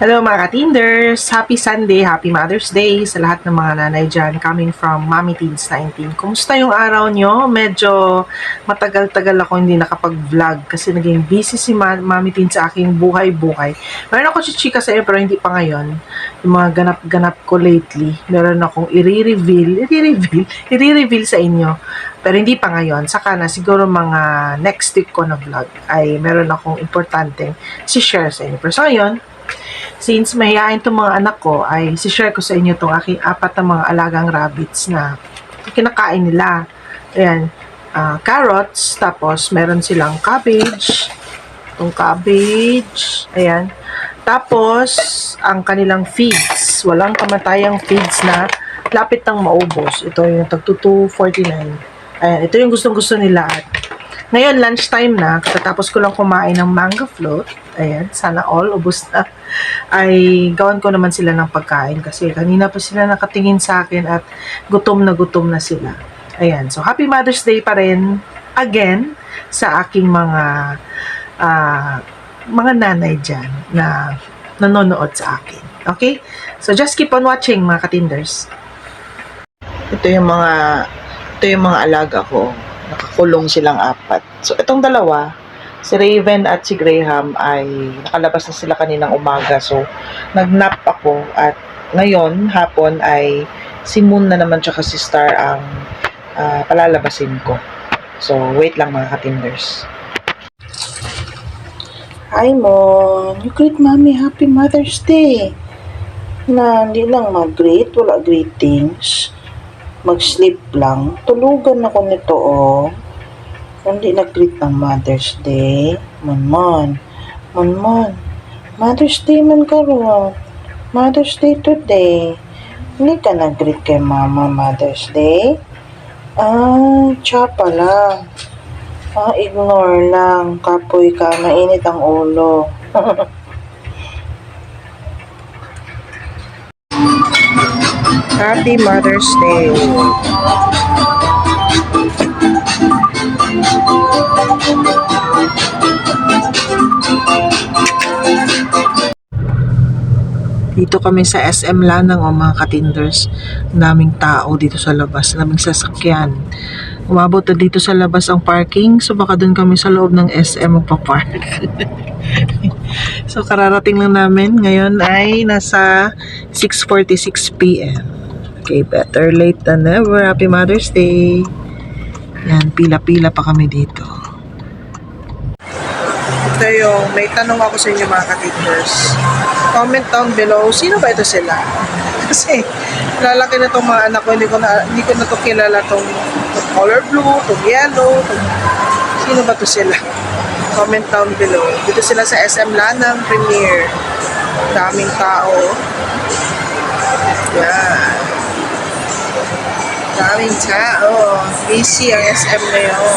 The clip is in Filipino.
Hello mga ka-Tinders! Happy Sunday! Happy Mother's Day sa lahat ng mga nanay dyan coming from Mommy Teens 19. Kumusta yung araw nyo? Medyo matagal-tagal ako hindi nakapag-vlog kasi naging busy si Ma- Mommy Teens sa aking buhay-buhay. Meron ako chichika sa iyo pero hindi pa ngayon. Yung mga ganap-ganap ko lately, meron akong i-reveal, i-reveal, i-reveal sa inyo. Pero hindi pa ngayon. Saka na siguro mga next week ko na vlog ay meron akong importanteng si-share sa inyo. Pero sa ngayon, since mahihain itong mga anak ko, ay si-share ko sa inyo itong aking apat na mga alagang rabbits na kinakain nila. Ayan, ah, carrots, tapos meron silang cabbage, itong cabbage, ayan. Tapos, ang kanilang feeds, walang kamatayang feeds na lapit ng maubos. Ito yung tagto 249. Ayan, ito yung gustong-gusto nila at ngayon, lunchtime na, katapos ko lang kumain ng mango float, ayan, sana all, ubos na, ay gawan ko naman sila ng pagkain kasi kanina pa sila nakatingin sa akin at gutom na gutom na sila. Ayan, so happy Mother's Day pa rin, again, sa aking mga, ah, mga nanay dyan na nanonood sa akin. Okay? So just keep on watching mga katinders. Ito yung mga, ito yung mga alaga ko nakakulong silang apat. So, itong dalawa, si Raven at si Graham ay nakalabas na sila kaninang umaga. So, nagnap ako at ngayon, hapon ay si Moon na naman tsaka si Star ang ah, palalabasin ko. So, wait lang mga katinders. Hi, Mon. You greet Mommy Happy Mother's Day. Na, hindi lang mag-greet. Wala greetings mag-sleep lang. Tulugan ako nito, oh. Hindi nag-greet ng Mother's Day. Manman. Manman. Mother's Day man karon. Mother's Day today. Hindi ka nag-greet kay Mama Mother's Day? Ah, tsapa lang. Ah, ignore lang. Kapoy ka. Mainit ang ulo. Happy Mother's Day. Dito kami sa SM Lanang o mga katinders. Ang daming tao dito sa labas. Ang daming sasakyan. Umabot na dito sa labas ang parking. So baka doon kami sa loob ng SM magpa-park. so kararating lang namin. Ngayon ay nasa 6.46pm. Okay, better late than never. Happy Mother's Day. Yan, pila-pila pa kami dito. Ito yung, may tanong ako sa inyo mga katinders. Comment down below, sino ba ito sila? Kasi, lalaki na itong mga anak ko, hindi ko na, hindi ko na ito kilala itong color blue, itong yellow, itong, sino ba ito sila? Comment down below. Dito sila sa SM Lanang Premiere. Daming tao. Yan. Daming tao. Busy ang SM ngayon.